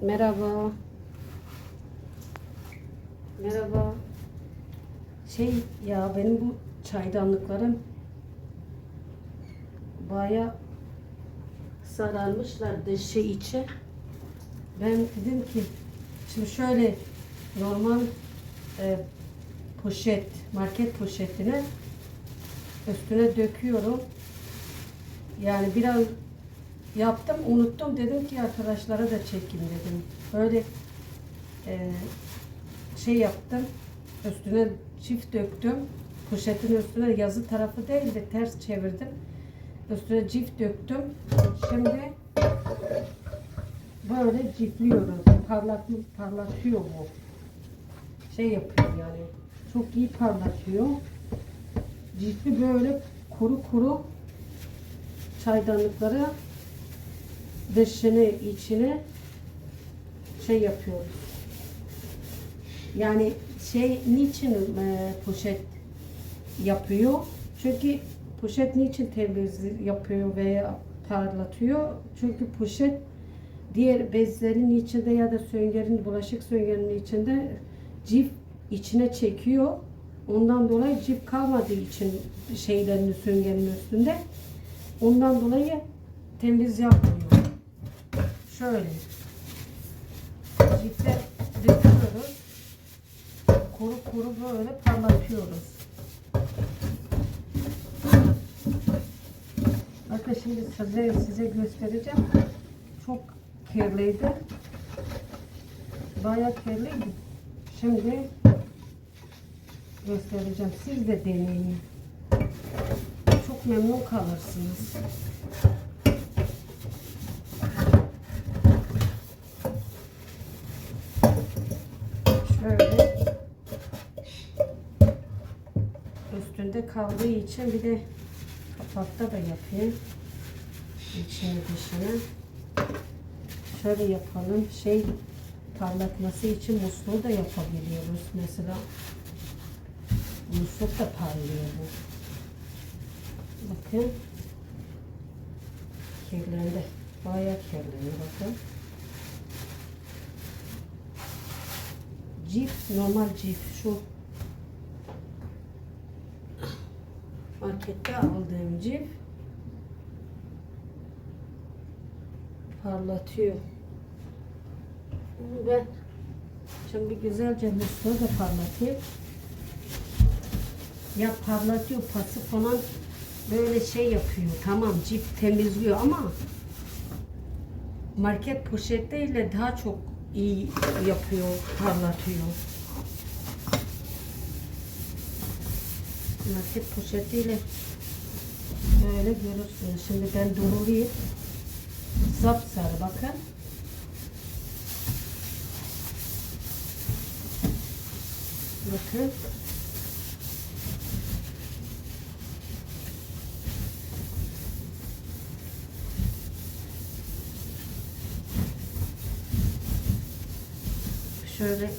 Merhaba. Merhaba. Şey ya benim bu çaydanlıklarım baya sararmışlar dışı içi. Ben dedim ki şimdi şöyle normal e, poşet, market poşetine üstüne döküyorum. Yani biraz yaptım, unuttum. Dedim ki arkadaşlara da çekeyim dedim. Böyle e, şey yaptım. Üstüne çift döktüm. Poşetin üstüne yazı tarafı değil de ters çevirdim. Üstüne çift döktüm. Şimdi böyle cifliyoruz. Parlat, parlatıyor bu. Şey yapıyor yani. Çok iyi parlatıyor. Cifli böyle kuru kuru çaydanlıkları dışını içine şey yapıyoruz. Yani şey niçin e, poşet yapıyor? Çünkü poşet niçin temiz yapıyor veya parlatıyor? Çünkü poşet diğer bezlerin içinde ya da söngerin, bulaşık söngerinin içinde cif içine çekiyor. Ondan dolayı cif kalmadığı için şeylerin söngerin üstünde. Ondan dolayı temiz yapmıyor. Şöyle. Ciple döküyoruz. Kuru kuru böyle parlatıyoruz. Bakın şimdi size, size göstereceğim. Çok kirliydi. Bayağı kirliydi. Şimdi göstereceğim. Siz de deneyin. Çok memnun kalırsınız. Şöyle üstünde kaldığı için bir de kapakta da yapayım. İçini dışını. Şöyle yapalım. Şey parlatması için musluğu da yapabiliyoruz. Mesela musluk da parlıyor bu. Bakın. Kirlendi. Bayağı kirleniyor bakın. Cif, normal cif şu. Markette aldığım cif. Parlatıyor. Ben şimdi güzelce musluğu da parlatayım. Ya parlatıyor pası falan böyle şey yapıyor. Tamam cif temizliyor ama market poşetleriyle daha çok iyi yapıyor, parlatıyor. Market poşetiyle böyle görürsünüz. Şimdi ben doğrulayayım. Sapsarı bakın. Bakın. Şöyle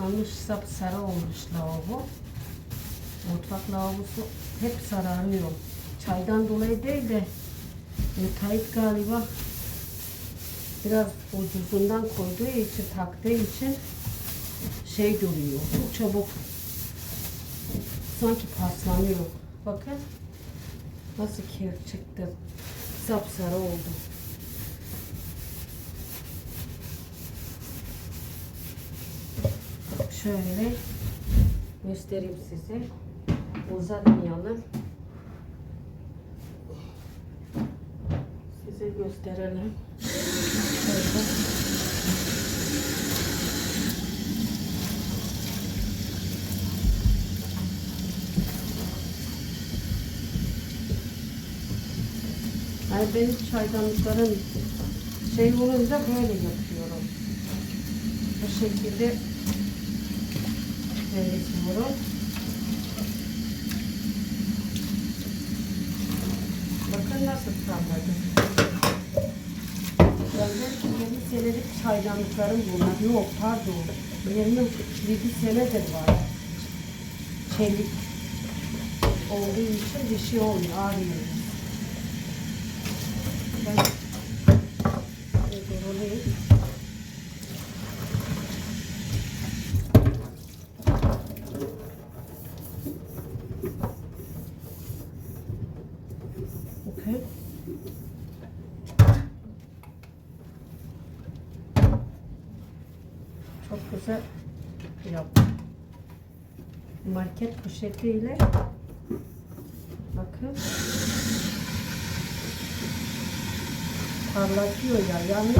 paslanmış sapsarı olmuş lavabo. Mutfak lavabosu hep sararıyor. Çaydan dolayı değil de müteahhit galiba biraz ucuzundan koyduğu için taktığı için şey duruyor. Çok çabuk sanki paslanıyor. Bakın nasıl kir çıktı. Sapsarı oldu. Şöyle göstereyim size. Uzatmayalım. Size gösterelim. Şöyle. Yani benim çaydanlıkların şey olunca böyle yapıyorum. Bu şekilde temizliyorum. Bakın nasıl salladım. Ben belki 20 senelik çaydanlıklarım bunlar. Yok pardon. 27 senedir var. Çelik olduğu için bir şey olmuyor. Ağrıyor. Ben Çok güzel yaptım. Market poşetiyle bakın parlatıyor ya. Yani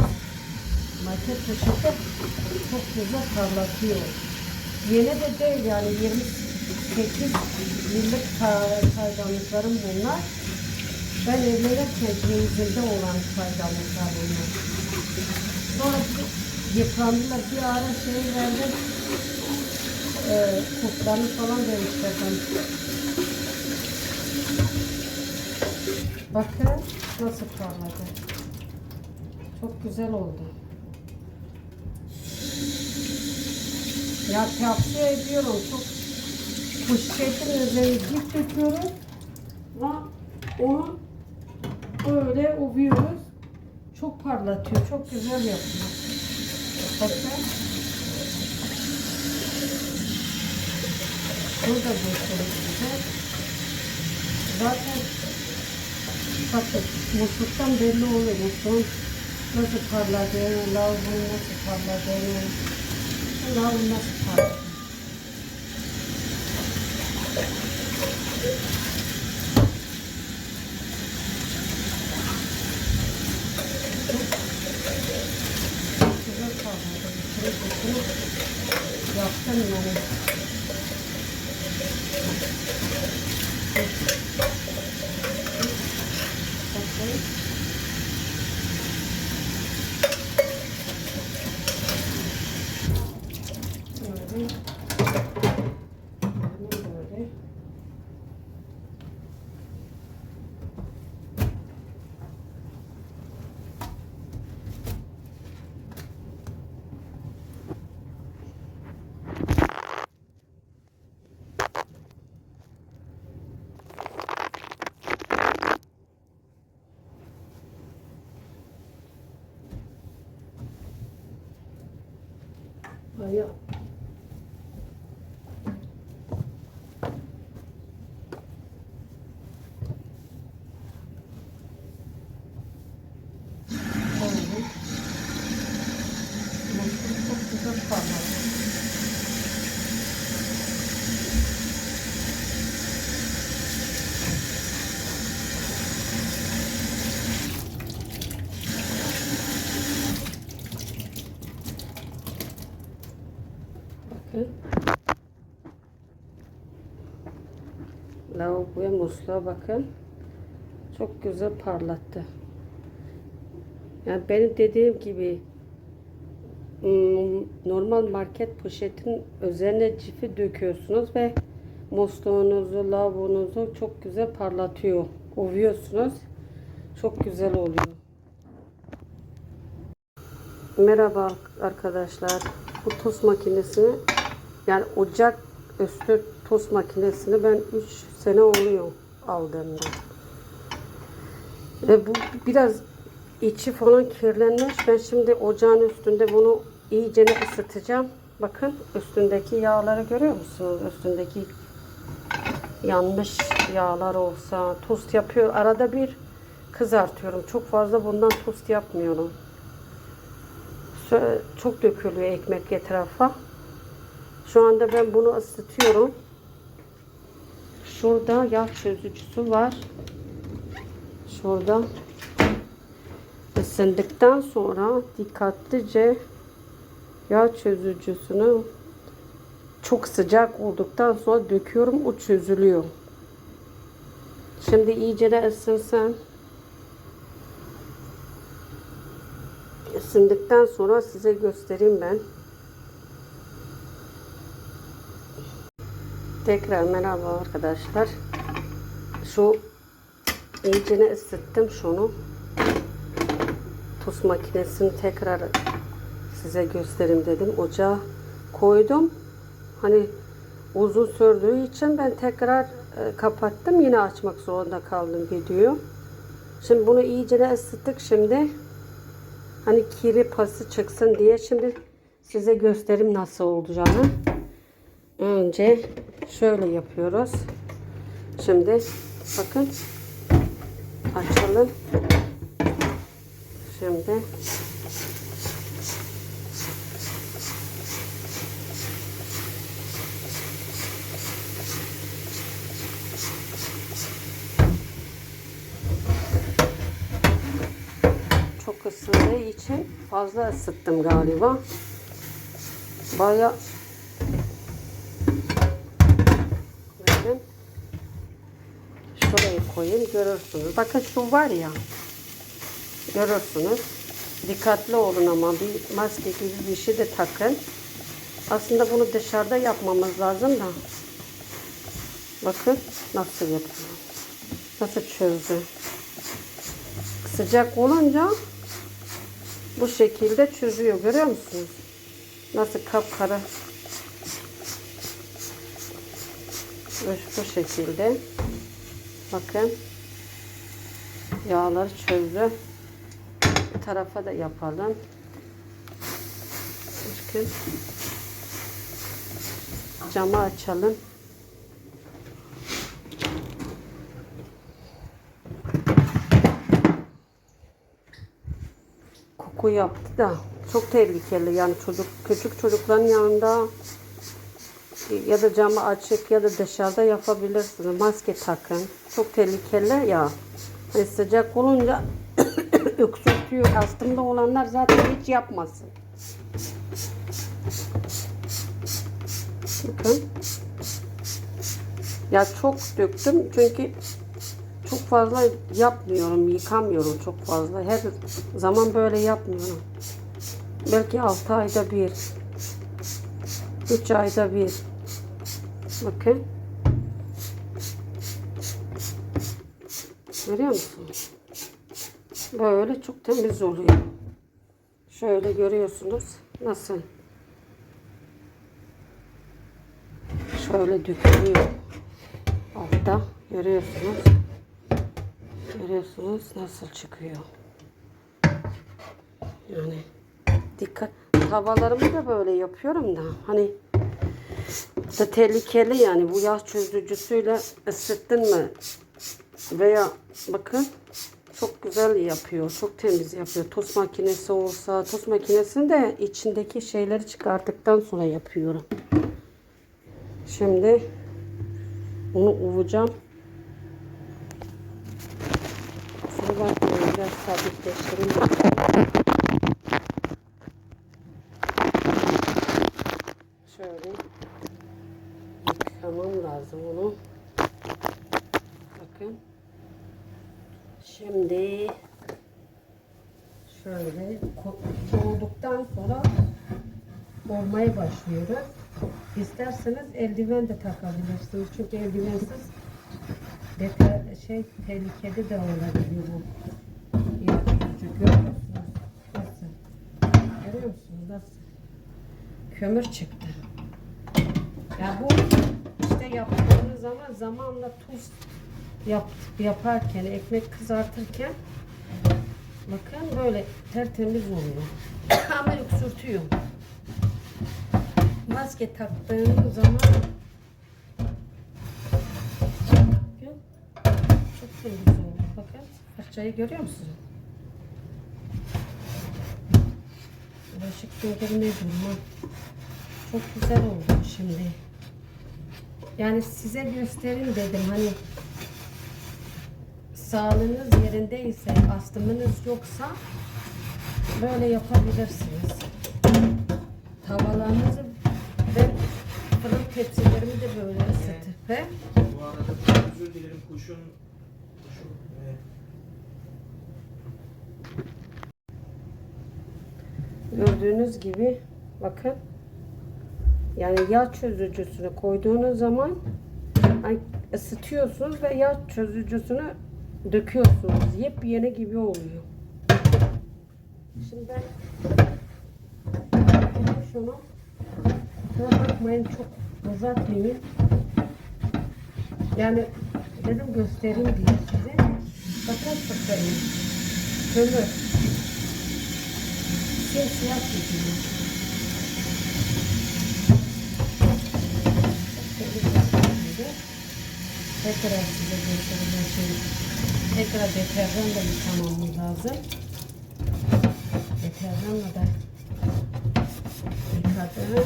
market poşeti çok güzel parlatıyor. Yeni de değil yani 28 yıllık çaydanlıklarım bunlar. Ben evlenirken cevizinde olan çaydanlıklar bunlar. Sonra yıprandılar bir ara şey verdim. E, kurtlarını falan değiştirdim. Bakın nasıl parladı. Çok güzel oldu. Ya tavsiye ediyorum. Çok poşetin üzerine cilt döküyoruz. Ve onu öyle ovuyoruz. Çok parlatıyor. Çok güzel yapıyor. Bakın. Burada göstereyim size. Zaten bakın musluktan belli oluyor. Musluğun nasıl parladığını, lavabonun nasıl parladığını. Lavabonun nasıl parladığını. Güzel parladı. İçine dokunup yaptım yani. Bakın. Böyle. Böyle. Bayağı. Böyle. Musluk çok güzel parladı. Bakın. Lavaboya musluğa bakın. Çok güzel parlattı. Yani benim dediğim gibi ım, normal market poşetin üzerine cifi döküyorsunuz ve musluğunuzu, lavabonuzu çok güzel parlatıyor. Ovuyorsunuz. Çok güzel oluyor. Merhaba arkadaşlar. Bu tost makinesini yani ocak üstü tost makinesini ben 3 sene oluyor aldığımda. Ve bu biraz içi falan kirlenmiş. Ben şimdi ocağın üstünde bunu iyice ısıtacağım. Bakın üstündeki yağları görüyor musunuz? Üstündeki yanmış yağlar olsa tost yapıyor. Arada bir kızartıyorum. Çok fazla bundan tost yapmıyorum. Çok dökülüyor ekmek etrafa. Şu anda ben bunu ısıtıyorum. Şurada yağ çözücüsü var. Şurada ısındıktan sonra dikkatlice yağ çözücüsünü çok sıcak olduktan sonra döküyorum. O çözülüyor. Şimdi iyice de ısınsın. Isındıktan sonra size göstereyim ben. Tekrar merhaba arkadaşlar. Şu iyicene ısıttım şunu. Tost makinesini tekrar size göstereyim dedim. Ocağa koydum. Hani uzun sürdüğü için ben tekrar e, kapattım. Yine açmak zorunda kaldım videoyu. Şimdi bunu iyice ısıttık şimdi. Hani kiri pası çıksın diye şimdi size göstereyim nasıl olacağını önce şöyle yapıyoruz. Şimdi bakın açalım. Şimdi çok ısındığı için fazla ısıttım galiba. Bayağı koyayım görürsünüz. Bakın şu var ya. Görürsünüz. Dikkatli olun ama bir maske gibi bir şey de takın. Aslında bunu dışarıda yapmamız lazım da. Bakın nasıl yapıyor. Nasıl çözdü. Sıcak olunca bu şekilde çözüyor. Görüyor musunuz? Nasıl kapkara. Bu, şekilde. Bakın. Yağları çözdü. Bu tarafa da yapalım. Bakın. Camı açalım. Koku yaptı da çok tehlikeli yani çocuk küçük çocukların yanında ya da camı açık ya da dışarıda yapabilirsiniz. Maske takın. Çok tehlikeli ya. Hani sıcak olunca öksürtüyor. Astımda olanlar zaten hiç yapmasın. Bakın. Ya çok döktüm çünkü çok fazla yapmıyorum, yıkamıyorum çok fazla. Her zaman böyle yapmıyorum. Belki 6 ayda bir, 3 ayda bir. Bakın. Görüyor musunuz? Böyle çok temiz oluyor. Şöyle görüyorsunuz. Nasıl? Şöyle dökülüyor. Altta görüyorsunuz. Görüyorsunuz nasıl çıkıyor. Yani dikkat. Havalarımı da böyle yapıyorum da hani da tehlikeli yani bu yağ çözücüsüyle ısıttın mı veya bakın çok güzel yapıyor. Çok temiz yapıyor. Tost makinesi olsa tost makinesini de içindeki şeyleri çıkarttıktan sonra yapıyorum. Şimdi ovacağım. Kusura bakmayın biraz sabitleştireyim. Şöyle yıkamam lazım onu. Bakın. Şimdi şöyle olduktan sonra olmaya başlıyoruz. İsterseniz eldiven de takabilirsiniz. Çünkü eldivensiz beter, şey tehlikeli de olabiliyor bu. Yapıcı görüyor musunuz? Nasıl? Görüyor musunuz? Nasıl? Kömür çıktı. Ya bu işte yaptığınız zaman zamanla tuz yap, yaparken, ekmek kızartırken bakın böyle tertemiz oluyor. Ama öksürtüyor. Maske taktığınız zaman çok temiz oluyor. Bakın fırçayı görüyor musunuz? Bulaşık durma. Çok güzel oldu şimdi. Yani size göstereyim dedim hani sağlığınız yerindeyse, astımınız yoksa böyle yapabilirsiniz. Tavalarınızı ve fırın tepsilerimi de böyle ısıtıp ve Bu arada özür dilerim kuşun kuşun evet. gördüğünüz gibi bakın yani yağ çözücüsünü koyduğunuz zaman ısıtıyorsunuz ve yağ çözücüsünü döküyorsunuz. Yepyeni gibi oluyor. Şimdi ben şunu bakmayın çok uzatmayayım. Yani dedim göstereyim diye size. Bakın fırçayı. Kömür. Simsiyah çekiyor. Tekrar size göstereceğim şey. Tekrar deterjan da yıkamamız lazım. Deterjanla da yıkadım.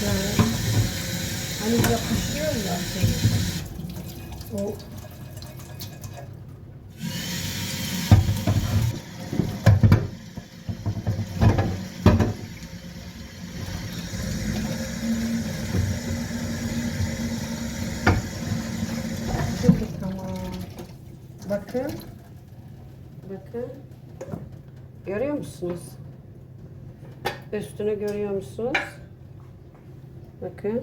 Şöyle. Hani yapışıyor ya şey. O Şimdi tamam. Bakın. Bakın. Görüyor musunuz? Üstünü görüyor musunuz? Bakın.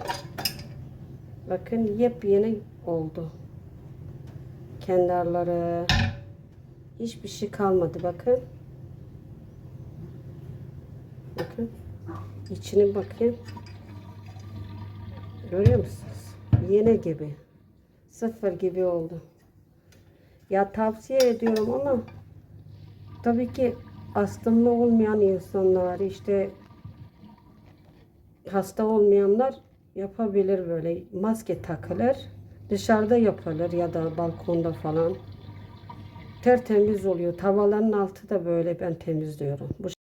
Bakın yepyeni oldu. Kenarları. Hiçbir şey kalmadı bakın. Bakın. İçine bakın. Görüyor musunuz? Yeni gibi. Sıfır gibi oldu. Ya tavsiye ediyorum ama tabii ki astımlı olmayan insanlar işte hasta olmayanlar yapabilir böyle. Maske takılır dışarıda yapılır ya da balkonda falan. Tertemiz oluyor. Tavalarının altı da böyle ben temizliyorum. Bu